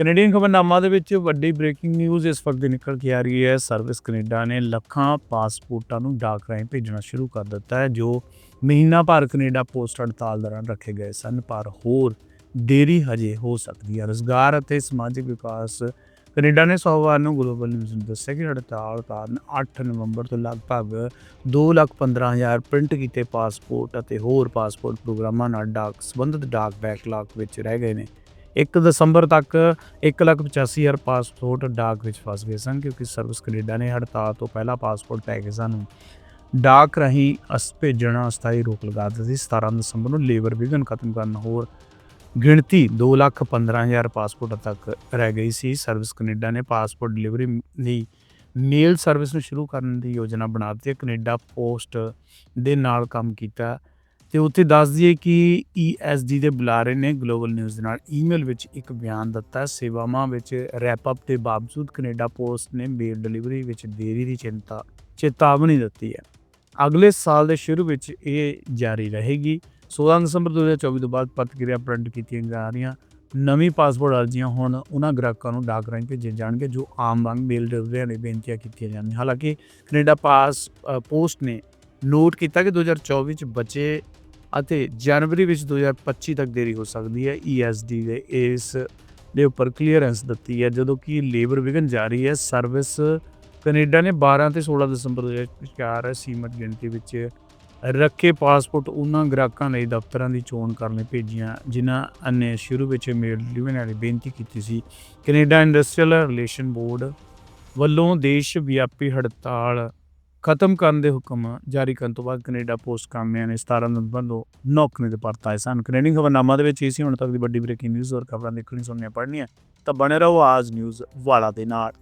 Canadian ਖਬਰਨਾਮਾ ਦੇ ਵਿੱਚ ਵੱਡੀ ਬ੍ਰੇਕਿੰਗ ਨਿਊਜ਼ ਇਸ ਵਕਤ ਨਿਕਲ ਕੇ ਆ ਰਹੀ ਹੈ। ਸਰਵਿਸ ਕੈਨੇਡਾ ਨੇ ਲੱਖਾਂ ਪਾਸਪੋਰਟਾਂ ਨੂੰ ਡਾਕ ਰਾਹੀਂ ਭੇਜਣਾ ਸ਼ੁਰੂ ਕਰ ਦਿੱਤਾ ਹੈ, ਜੋ ਮਹੀਨਾ ਭਰ ਕੈਨੇਡਾ ਪੋਸਟ ਹੜਤਾਲ ਦੌਰਾਨ ਰੱਖੇ ਗਏ ਸਨ, ਪਰ ਹੋਰ ਦੇਰੀ ਹਜੇ ਹੋ ਸਕਦੀ ਹੈ। ਰੁਜ਼ਗਾਰ ਅਤੇ ਸਮਾਜਿਕ ਵਿਕਾਸ, ਕੈਨੇਡਾ ਨੇ ਸੋਮਵਾਰ ਨੂੰ ਗਲੋਬਲ ਨਿਊਜ਼ ਨੂੰ ਦੱਸਿਆ ਕਿ ਹੜਤਾਲ ਕਾਰਨ 8 ਨਵੰਬਰ ਤੋਂ ਲਗਭਗ 215000 ਪ੍ਰਿੰਟ ਕੀਤੇ ਪਾਸਪੋਰਟ ਅਤੇ ਹੋਰ ਪਾਸਪੋਰਟ ਪ੍ਰੋਗਰਾਮਾਂ ਨਾਲ ਡਾਕ ਸੰਬੰਧਿਤ ਡਾਕ ਬੈਕਲਾਗ ਵਿੱਚ ਰਹਿ ਗਏ ਨੇ। 1 ਦਸੰਬਰ ਤੱਕ 185000 ਪਾਸਪੋਰਟ ਡਾਕ ਵਿੱਚ ਫਸ ਗਏ ਸਨ, ਕਿਉਂਕਿ ਸਰਵਿਸ ਕੈਨੇਡਾ ਨੇ ਹੜਤਾਲ ਤੋਂ ਪਹਿਲਾਂ ਪਾਸਪੋਰਟ ਪੈਕੇਜਾਂ ਨੂੰ ਡਾਕ ਰਾਹੀਂ ਅਸ ਭੇਜਣਾ ਅਸਥਾਈ ਰੋਕ ਲਗਾ ਦਿੱਤੀ ਸੀ। 17 ਦਸੰਬਰ ਨੂੰ ਲੇਬਰ ਵਿਘਨ ਖਤਮ ਕਰਨ ਹੋਰ ਗਿਣਤੀ 215000 ਪਾਸਪੋਰਟ ਤੱਕ ਰਹਿ ਗਈ ਸੀ। ਸਰਵਿਸ ਕੈਨੇਡਾ ਨੇ ਪਾਸਪੋਰਟ ਡਿਲੀਵਰੀ ਲਈ ਮੇਲ ਸਰਵਿਸ ਨੂੰ ਸ਼ੁਰੂ ਕਰਨ ਦੀ ਯੋਜਨਾ ਬਣਾ ਦਿੱਤੀ। ਹੈ ਕੈਨੇਡਾ ਪੋਸਟ ਦੇ ਨਾਲ ਕੰਮ ਕੀਤਾ। ਤੇ ਉੱਥੇ ਦੱਸ ਦਈਏ ਕਿ ESD ਦੇ ਬੁਲਾਰੇ ਨੇ ਗਲੋਬਲ ਨਿਊਜ਼ ਦੇ ਨਾਲ। ਈਮੇਲ ਵਿੱਚ ਇੱਕ ਬਿਆਨ ਦਿੱਤਾ ਸੇਵਾਵਾਂ ਵਿੱਚ ਰੈਪ ਅਪ ਦੇ ਬਾਵਜੂਦ ਕੈਨੇਡਾ ਪੋਸਟ ਨੇ ਮੇਲ ਡਿਲੀਵਰੀ ਵਿੱਚ ਦੇਰੀ ਦੀ ਚਿੰਤਾ, ਚੇਤਾਵਨੀ ਦਿੱਤੀ ਹੈ। ਅਗਲੇ ਸਾਲ ਦੇ ਸ਼ੁਰੂ ਵਿੱਚ ਇਹ ਜਾਰੀ ਰਹੇਗੀ। 16 ਦਸੰਬਰ 2024 ਤੋਂ ਬਾਅਦ ਪ੍ਰਤੀਕਿਰਿਆ ਪ੍ਰਿੰਟ ਕੀਤੀਆਂ ਜਾ ਰਹੀਆਂ। ਨਵੀਂ ਪਾਸਪੋਰਟ ਅਰਜ਼ੀਆਂ ਹੁਣ ਉਹਨਾਂ ਗ੍ਰਾਹਕਾਂ ਨੂੰ ਡਾਕ ਰਾਹੀਂ ਭੇਜੇ ਜਾਣਗੇ ਜੋ ਆਮ ਵਾਂਗ ਮੇਲ ਡਿਲੀਵਰੀਆਂ ਲਈ ਬੇਨਤੀਆਂ ਕੀਤੀਆਂ ਜਾਂਦੀਆਂ ਹਾਲਾਂਕਿ ਕੈਨੇਡਾ ਪਾਸ ਪੋਸਟ ਨੇ ਨੋਟ ਕੀਤਾ ਕਿ 2024 ਚ ਬਚੇ ਅਤੇ ਜਨਵਰੀ ਵਿੱਚ 2025 ਤੱਕ ਦੇਰੀ ਹੋ ਸਕਦੀ ਹੈ। ESD ਦੇ ਇਸ ਦੇ ਉੱਪਰ ਕਲੀਅਰੈਂਸ ਦਿੱਤੀ ਹੈ, ਜਦੋਂ ਕਿ ਲੇਬਰ ਵਿਗਨ ਜਾਰੀ ਹੈ। ਸਰਵਿਸ ਕੈਨੇਡਾ ਨੇ 12 ਤੇ 16 ਦਸੰਬਰ 2004 ਸੀਮਤ ਗਿਣਤੀ ਵਿੱਚ ਰੱਖੇ ਪਾਸਪੋਰਟ ਉਹਨਾਂ ਗ੍ਰਾਹਕਾਂ ਲਈ ਦਫ਼ਤਰਾਂ ਦੀ ਚੋਣ ਕਰਨ ਲਈ ਭੇਜੀਆਂ, ਜਿਨ੍ਹਾਂ ਨੇ ਸ਼ੁਰੂ ਵਿੱਚ ਮੇਲ ਡਿਲੀਵਰੀ ਵਾਲੀ ਬੇਨਤੀ ਕੀਤੀ ਸੀ। ਕੈਨੇਡਾ ਇੰਡਸਟਰੀਅਲ ਰਿਲੇਸ਼ਨ ਬੋਰਡ ਵੱਲੋਂ ਦੇਸ਼ ਵਿਆਪੀ ਹੜਤਾਲ ਖਤਮ ਕਰਨ ਦੇ ਹੁਕਮ ਜਾਰੀ ਕਰਨ ਤੋਂ ਬਾਅਦ ਕੈਨੇਡਾ ਪੋਸਟ ਕਾਮਿਆਂ ਨੇ 17 ਨਵੰਬਰ ਨੂੰ ਨੌਕਰੀ ਤੇ ਪਰਤ ਆਏ ਸਨ। ਕੈਨੇਡੀਅਨ ਖਬਰਨਾਮਾ ਦੇ ਵਿੱਚ ਇਹ ਸੀ, ਹੁਣ ਤੱਕ ਦੀ ਵੱਡੀ ਬ੍ਰੇਕਿੰਗ ਨਿਊਜ਼ ਔਰ ਖਬਰਾਂ ਦੇਖਣੀ ਸੁਣਨੀਆਂ ਪੜ੍ਹਨੀਆਂ, ਤਾਂ ਬਣੇ ਰਹੋ ਆਜ ਨਿਊਜ਼ ਵਾਲਾ ਦੇ ਨਾਲ।